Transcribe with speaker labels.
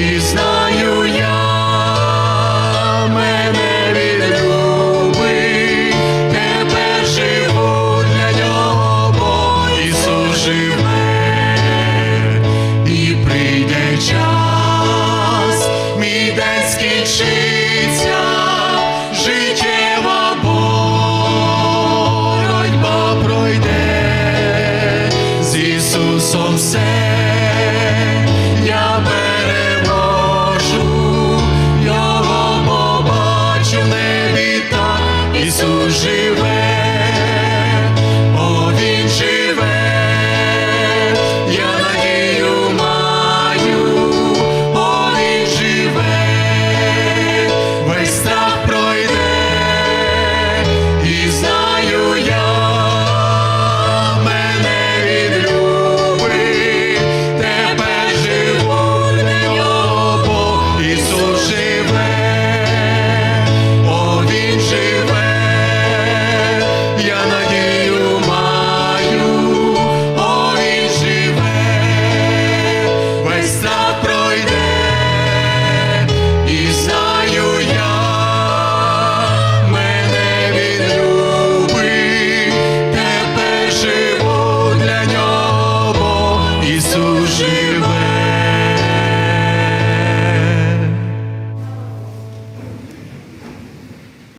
Speaker 1: He's not. Ісус живе.